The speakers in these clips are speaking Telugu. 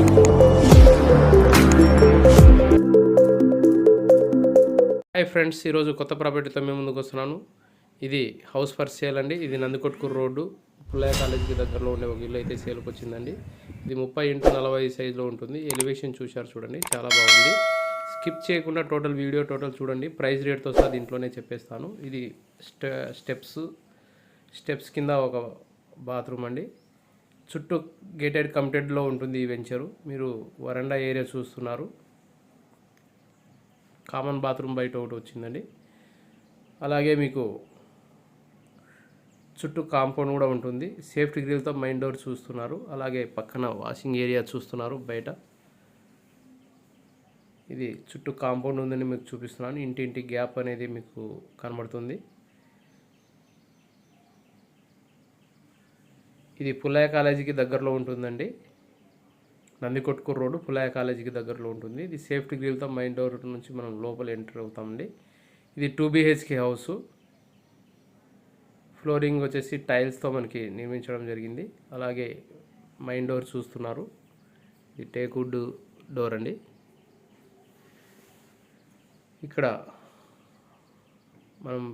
హాయ్ ఫ్రెండ్స్ ఈరోజు కొత్త ప్రాపర్టీతో మేము ముందుకు వస్తున్నాను. ఇది హౌస్ ఫర్ సేల్ అండి. ఇది నందికొట్కూరు రోడ్డు. పుల్లయ్య కాలేజీకి దగ్గరలో ఉండే ఒక ఇల్లు అయితే సేల్కి వచ్చిందండి. ఇది ముప్పై ఇంటూ నలభై సైజులో ఉంటుంది. ఎలివేషన్ చూశారు చూడండి. చాలా బాగుంది. స్కిప్ చేయకుండా టోటల్ వీడియో టోటల్ చూడండి. ప్రైస్ రేట్తో సహా దీంట్లోనే చెప్పేస్తాను. ఇది స్టె స్టెప్స్ స్టెప్స్ కింద ఒక బాత్రూమ్ అండి. చుట్టూ గేటెడ్ కమిటెడ్లో ఉంటుంది ఈ వెంచరు. మీరు వరండా ఏరియా చూస్తున్నారు. కామన్ బాత్రూమ్ బయట ఒకటి వచ్చిందండి. అలాగే మీకు చుట్టూ కాంపౌండ్ కూడా ఉంటుంది. సేఫ్టీ గ్రిల్తో మెయిన్ డోర్ చూస్తున్నారు. అలాగే పక్కన వాషింగ్ ఏరియా చూస్తున్నారు బయట. ఇది చుట్టూ కాంపౌండ్ ఉందని మీకు చూపిస్తున్నాను. ఇంటింటి గ్యాప్ అనేది మీకు కనబడుతుంది. ఇది పుల్లయ్య కాలేజీకి దగ్గరలో ఉంటుందండి. నందికొట్కూరు రోడ్డు పుల్లయ్య కాలేజీకి దగ్గరలో ఉంటుంది. ఇది సేఫ్టీ గ్రిల్తో మెయిన్ డోర్ నుంచి మనం లోపల ఎంటర్ అవుతామండి. ఇది టూ బీహెచ్కే హౌస్. ఫ్లోరింగ్ వచ్చేసి టైల్స్తో మనకి నిర్మించడం జరిగింది. అలాగే మెయిన్ డోర్ చూస్తున్నారు. ఇది టేకుడ్ డోర్ అండి. ఇక్కడ మనం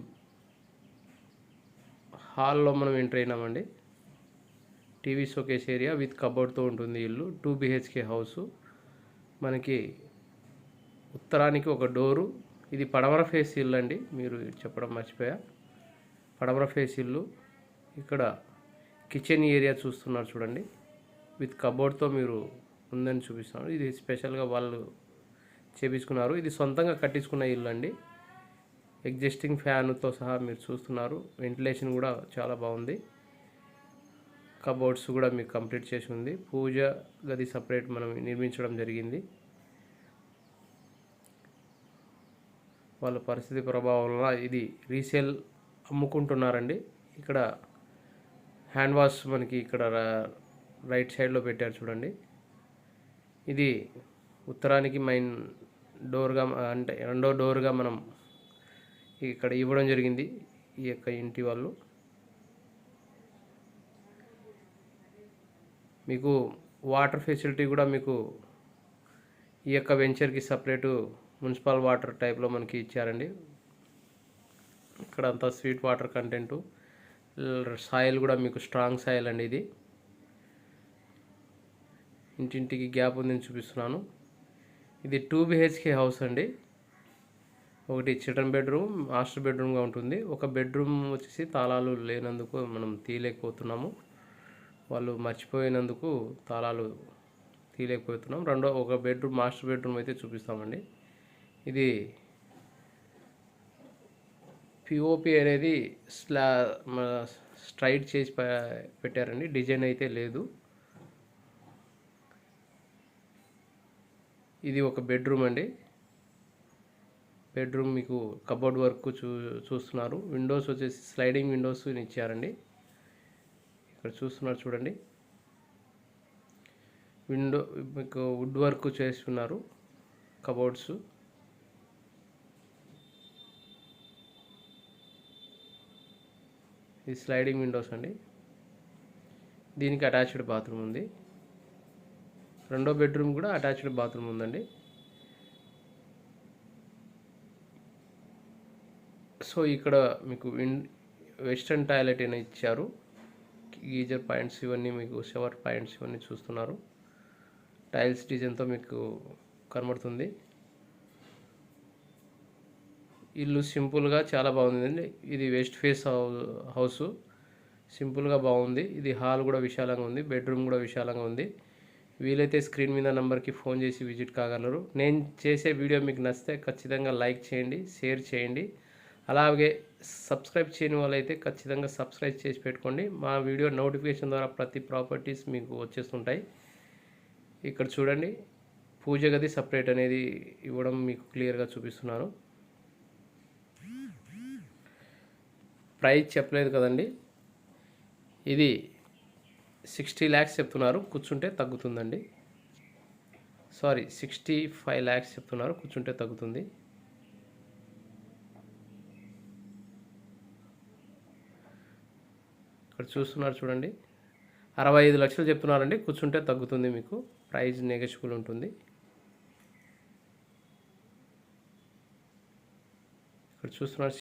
హాల్లో మనం ఎంటర్ అయినామండి. టీవీ షోకేస్ ఏరియా విత్ కబోర్డ్తో ఉంటుంది ఇల్లు. Two BHK house. మనకి ఉత్తరానికి ఒక డోరు. ఇది పడమర ఫేస్ ఇల్లు అండి. మీరు చెప్పడం మర్చిపోయా. పడమర ఫేస్ ఇల్లు. ఇక్కడ కిచెన్ ఏరియా చూస్తున్నారు చూడండి. విత్ కబోర్డ్తో మీరు ఉందని చూపిస్తున్నారు. ఇది స్పెషల్గా వాళ్ళు చేపించుకున్నారు. ఇది సొంతంగా కట్టించుకున్న ఇల్లు అండి. ఎగ్జిస్టింగ్ ఫ్యాన్తో సహా మీరు చూస్తున్నారు. వెంటిలేషన్ కూడా చాలా బాగుంది. కబోర్డ్స్ కూడా మీకు కంప్లీట్ చేసి ఉంది. పూజ గది సపరేట్ మనం నిర్మించడం జరిగింది. వాళ్ళ పరిస్థితి ప్రభావం వల్ల ఇది రీసేల్ అమ్ముకుంటున్నారండి. ఇక్కడ హ్యాండ్ వాష్ మనకి ఇక్కడ రైట్ సైడ్లో పెట్టారు చూడండి. ఇది ఉత్తరానికి మెయిన్ డోర్గా అంటే రెండో డోర్గా మనం ఇక్కడ ఇవ్వడం జరిగింది ఈ యొక్క ఇంటి వాళ్ళు. మీకు వాటర్ ఫెసిలిటీ కూడా మీకు ఈ యొక్క వెంచర్కి సపరేటు మున్సిపల్ వాటర్ టైప్లో మనకి ఇచ్చారండి. ఇక్కడ అంతా స్వీట్ వాటర్ కంటెంటు సాయిల్ కూడా మీకు స్ట్రాంగ్ సాయిల్ అండి ఇది. ఇంటింటికి గ్యాప్ ఉందని చూపిస్తున్నాను. ఇది టూ బిహెచ్కే హౌస్ అండి. ఒకటి చిల్డ్రన్ బెడ్రూమ్ మాస్టర్ బెడ్రూమ్గా ఉంటుంది. ఒక బెడ్రూమ్ వచ్చేసి తాళాలు లేనందుకు మనం తీయలేకపోతున్నాము. వాళ్ళు మర్చిపోయినందుకు తాళాలు తీయలేకపోతున్నాం. రెండో ఒక బెడ్రూమ్ మాస్టర్ బెడ్రూమ్ అయితే చూపిస్తామండి. ఇది పిఓపి అనేది స్లా స్ట్రైట్ చేసి పెట్టారండి. డిజైన్ అయితే లేదు. ఇది ఒక బెడ్రూమ్ అండి. బెడ్రూమ్ మీకు కబోర్డ్ వర్క్ చూ చూస్తున్నారు. విండోస్ వచ్చేసి స్లైడింగ్ విండోస్ ఇచ్చారండి. ఇక్కడ చూస్తున్నారు చూడండి. విండో మీకు వుడ్ వర్క్ చేస్తున్నారు కబోర్డ్స్. ఇది స్లైడింగ్ విండోస్ అండి. దీనికి అటాచ్డ్ బాత్రూమ్ ఉంది. రెండో బెడ్రూమ్ కూడా అటాచ్డ్ బాత్రూమ్ ఉందండి. సో ఇక్కడ మీకు విన్ వెస్ట్రన్ టాయిలెట్ అని ఇచ్చారు? గీజర్ పాయింట్స్ ఇవన్నీ మీకు షవర్ పాయింట్స్ ఇవన్నీ చూస్తున్నారు. టైల్స్ డిజైన్తో మీకు కనబడుతుంది. ఇల్లు సింపుల్గా చాలా బాగుందండి. ఇది వెస్ట్ ఫేస్ హౌస్. సింపుల్గా బాగుంది. ఇది హాల్ కూడా విశాలంగా ఉంది. బెడ్రూమ్ కూడా విశాలంగా ఉంది. వీలైతే స్క్రీన్ మీద నెంబర్కి ఫోన్ చేసి విజిట్ కాగలరు. నేను చేసే వీడియో మీకు నచ్చితే ఖచ్చితంగా లైక్ చేయండి షేర్ చేయండి. అలాగే సబ్స్క్రైబ్ చేయని వాళ్ళైతే ఖచ్చితంగా సబ్స్క్రైబ్ చేసి పెట్టుకోండి. మా వీడియో నోటిఫికేషన్ ద్వారా ప్రతి ప్రాపర్టీస్ మీకు వచ్చేస్తుంటాయి. ఇక్కడ చూడండి పూజ గది సపరేట్ అనేది ఇవ్వడం మీకు క్లియర్గా చూపిస్తున్నాను. ప్రైస్ చెప్పలేదు కదండి. ఇది సిక్స్టీ ల్యాక్స్ చెప్తున్నారు కూర్చుంటే తగ్గుతుందండి. సారీ సిక్స్టీ ఫైవ్ ల్యాక్స్ చెప్తున్నారు కూర్చుంటే తగ్గుతుంది. ఇక్కడ చూస్తున్నారు చూడండి. అరవై ఐదు లక్షలు చెప్తున్నారండి. కూర్చుంటే తగ్గుతుంది మీకు. ప్రైజ్ నెగోషియబుల్ ఉంటుంది. ఇక్కడ చూస్తున్నారు